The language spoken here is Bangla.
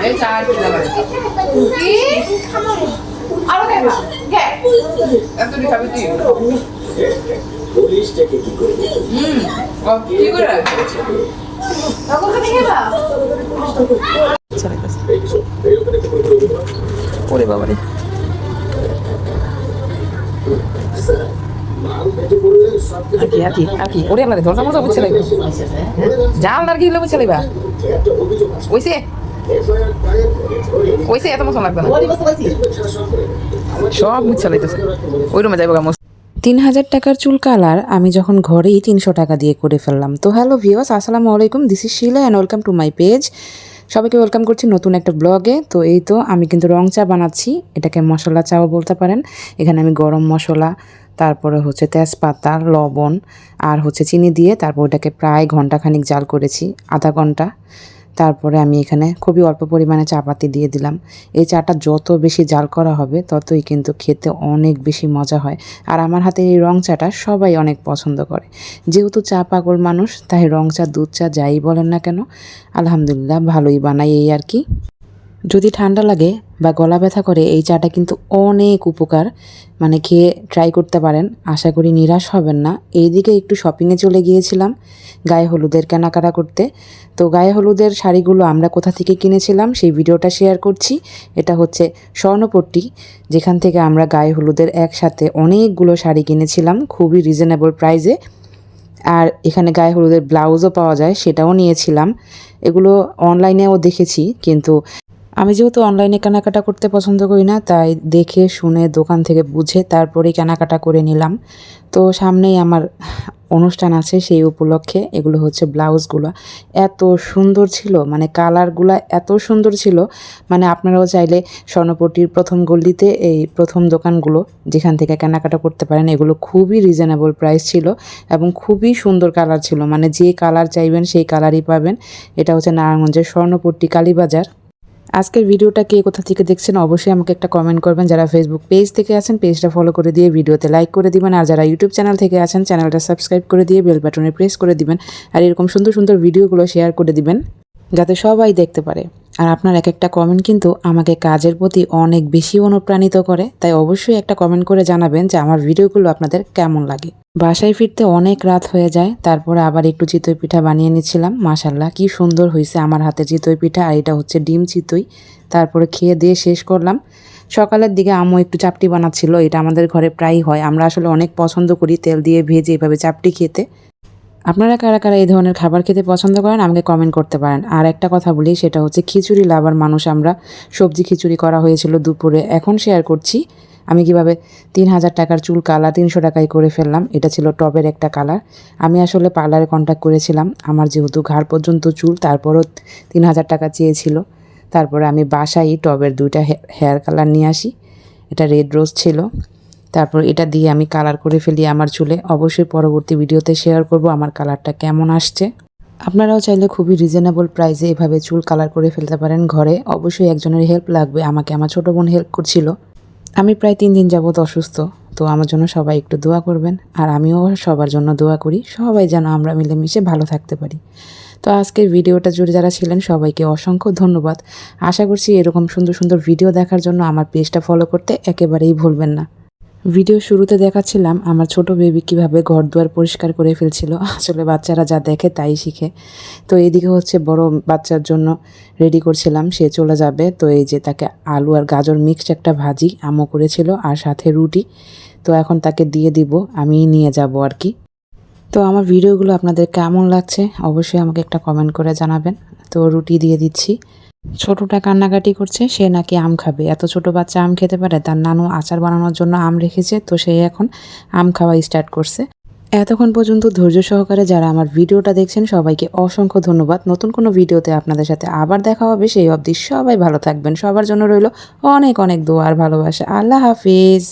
এই চার কিলো বাড়ি কি আরও দেখা গে এত দি খাবি তুই হুম ও, কি করে তখন খাবি খেবা ওরে বাবারে। কি এত লাগবে না। সব তিন হাজার টাকার চুল কালার আমি যখন ঘরেই তিনশো টাকা দিয়ে করে ফেললাম। তো হ্যালো ভিওস আসসালামু আলাইকুম। This is Shila and welcome to my page সবাইকে ওয়েলকাম করছি নতুন একটা ব্লগে তো এই তো, আমি কিন্তু রং চা বানাচ্ছি। এটাকে মশলা চাও বলতে পারেন। এখানে আমি গরম মশলা, তারপরে হচ্ছে তেজপাতা, লবণ, আর হচ্ছে চিনি দিয়ে তারপর ওটাকে প্রায় ঘন্টাখানিক জাল করেছি, আধা ঘণ্টা। তারপরে আমি এখানে খুবই অল্প পরিমাণে চাপাতি দিয়ে দিলাম। এই চাটা যত বেশি জাল করা হবে, ততই কিন্তু খেতে অনেক বেশি মজা হয়। আর আমার হাতে এই রং চাটা সবাই অনেক পছন্দ করে। যেহেতু চা পাগল মানুষ, তাই রং চা, দুধ চা যাই বলেন না কেন, আলহামদুলিল্লাহ ভালোই বানাই এই আর কি। যদি ঠান্ডা লাগে বা গলা ব্যথা করে, এই চাটা কিন্তু অনেক উপকার। মানে খেয়ে ট্রাই করতে পারেন। আশা করি নিরাশ হবেন না। এইদিকে একটু শপিংয়ে চলে গিয়েছিলাম গায়ে হলুদের কেনাকাটা করতে। তো গায়ে হলুদের শাড়িগুলো আমরা কোথা থেকে কিনেছিলাম সেই ভিডিওটা শেয়ার করছি। এটা হচ্ছে স্বর্ণপট্টি, যেখান থেকে আমরা গায়ে হলুদের একসাথে অনেকগুলো শাড়ি কিনেছিলাম খুবই রিজনেবল প্রাইসে আর এখানে গায়ে হলুদের ব্লাউজও পাওয়া যায়, সেটাও নিয়েছিলাম। এগুলো অনলাইনেও দেখেছি, কিন্তু আমি যেহেতু অনলাইনে কেনাকাটা করতে পছন্দ করি না, তাই দেখে, শুনে, দোকান থেকে বুঝে তারপরেই কেনাকাটা করে নিলাম। তো সামনেই আমার অনুষ্ঠান আছে সেই উপলক্ষে, এগুলো হচ্ছে ব্লাউজগুলো। এত সুন্দর ছিল মানে কালারগুলো এত সুন্দর ছিল মানে আপনারাও চাইলে স্বর্ণপট্টির প্রথম গল্লিতে এই প্রথম দোকানগুলো যেখান থেকে কেনাকাটা করতে পারেন, এগুলো খুবই রিজনেবল প্রাইস ছিল এবং খুবই সুন্দর কালার ছিল। মানে যে কালার চাইবেন সেই কালারই পাবেন। এটা হচ্ছে নারায়ণগঞ্জের স্বর্ণপট্টি কালীবাজার। আজকের ভিডিওটা কে কোথা থেকে দেখছেন অবশ্যই আমাকে একটা কমেন্ট করবেন। যারা ফেসবুক পেজ থেকে আছেন পেজটা ফলো করে দিয়ে ভিডিওতে লাইক করে দিবেন। আর যারা ইউটিউব চ্যানেল থেকে আছেন চ্যানেলটা সাবস্ক্রাইব করে দিয়ে বেল বাটনে প্রেস করে দিবেন। আর এরকম সুন্দর সুন্দর ভিডিওগুলো শেয়ার করে দিবেন, যাতে সবাই দেখতে পারে। আর আপনার এক একটা কমেন্ট কিন্তু আমাকে কাজের প্রতি অনেক বেশি অনুপ্রাণিত করে, তাই অবশ্যই একটা কমেন্ট করে জানাবেন যে আমার ভিডিওগুলো আপনাদের কেমন লাগে। বাসায় ফিরতে অনেক রাত হয়ে যায়, তারপরে আবার একটু চিতই পিঠা বানিয়ে নিচ্ছিলাম। মাশাল্লাহ কি সুন্দর হয়েছে আমার হাতে চিতই পিঠা, আর এটা হচ্ছে ডিম চিতই। তারপরে খেয়ে দিয়ে শেষ করলাম। সকালের দিকে আম্মু একটু চাপটি বানাচ্ছিল, এটা আমাদের ঘরে প্রায়ই হয়। আমরা আসলে অনেক পছন্দ করি তেল দিয়ে ভেজে এভাবে চাপটি খেতে। আপনারা কারা কারা এই ধরনের খাবার খেতে পছন্দ করেন আমাকে কমেন্ট করতে পারেন। আর একটা কথা বলি, সেটা হচ্ছে খিচুড়ি লাভার মানুষ আমরা। সবজি খিচুড়ি করা হয়েছিল দুপুরে, এখন শেয়ার করছি। আমি কীভাবে তিন হাজার টাকার চুল কালার তিনশো টাকায় করে ফেললাম, এটা ছিল টবের একটা কালার। আমি আসলে পার্লারে কন্ট্যাক্ট করেছিলাম, আমার যেহেতু ঘাড় পর্যন্ত চুল, তারপরও তিন হাজার টাকা চেয়েছিল। তারপরে আমি বাসায় টবের দুইটা হেয়ার কালার নিয়ে আসি, এটা রেড রোজ ছিল। তারপর এটা দিয়ে আমি কালার করে ফেলি আমার চুলে। অবশ্যই পরবর্তী ভিডিওতে শেয়ার করব আমার কালারটা কেমন আসছে। আপনারাও চাইলে খুবই রিজনেবল প্রাইসে এভাবে চুল কালার করে ফেলতে পারেন ঘরে। অবশ্যই একজনের হেল্প লাগবে, আমাকে আমার ছোটো বোন হেল্প করছিল। আমি প্রায় তিন দিন যাবত অসুস্থ, তো আমার জন্য সবাই একটু দোয়া করবেন। আর আমিও সবার জন্য দোয়া করি, সবাই যেন আমরা মিলেমিশে ভালো থাকতে পারি। তো আজকের ভিডিওটা জুড়ে যারা ছিলেন, সবাইকে অসংখ্য ধন্যবাদ। আশা করছি এরকম সুন্দর সুন্দর ভিডিও দেখার জন্য আমার পেজটা ফলো করতে একেবারেই ভুলবেন না। ভিডিও শুরুতে দেখাচ্ছিলাম আমার ছোট বেবি কীভাবে ঘর দুয়ার পরিষ্কার করে ফেলছিল। আসলে বাচ্চারা যা দেখে তাই শিখে। তো এইদিকে হচ্ছে বড় বাচ্চার জন্য রেডি করছিলাম, সে চলে যাবে। তো এই যে তাকে আলু আর গাজর মিক্সড একটা ভাজি আমও করেছিল আর সাথে রুটি। তো এখন তাকে দিয়ে দিব আমি নিয়ে যাব আর কি। তো আমার ভিডিওগুলো আপনাদের কেমন লাগছে অবশ্যই আমাকে একটা কমেন্ট করে জানাবেন। তো রুটি দিয়ে দিচ্ছি। ছোটটা কান্নাকাটি করছে, সে নাকি আম খাবে। এত ছোট বাচ্চা আম খেতে পারে, তার নানু আচার বানানোর জন্য আম রেখেছে, তো সে এখন আম খাওয়া স্টার্ট করছে। এতক্ষণ পর্যন্ত ধৈর্য সহকারে যারা আমার ভিডিওটা দেখছেন, সবাইকে অসংখ্য ধন্যবাদ। নতুন কোনো ভিডিওতে আপনাদের সাথে আবার দেখা হবে, সেই অবধি সবাই ভালো থাকবেন। সবার জন্য রইল অনেক অনেক দোয়ার ভালোবাসা। আল্লাহ হাফিজ।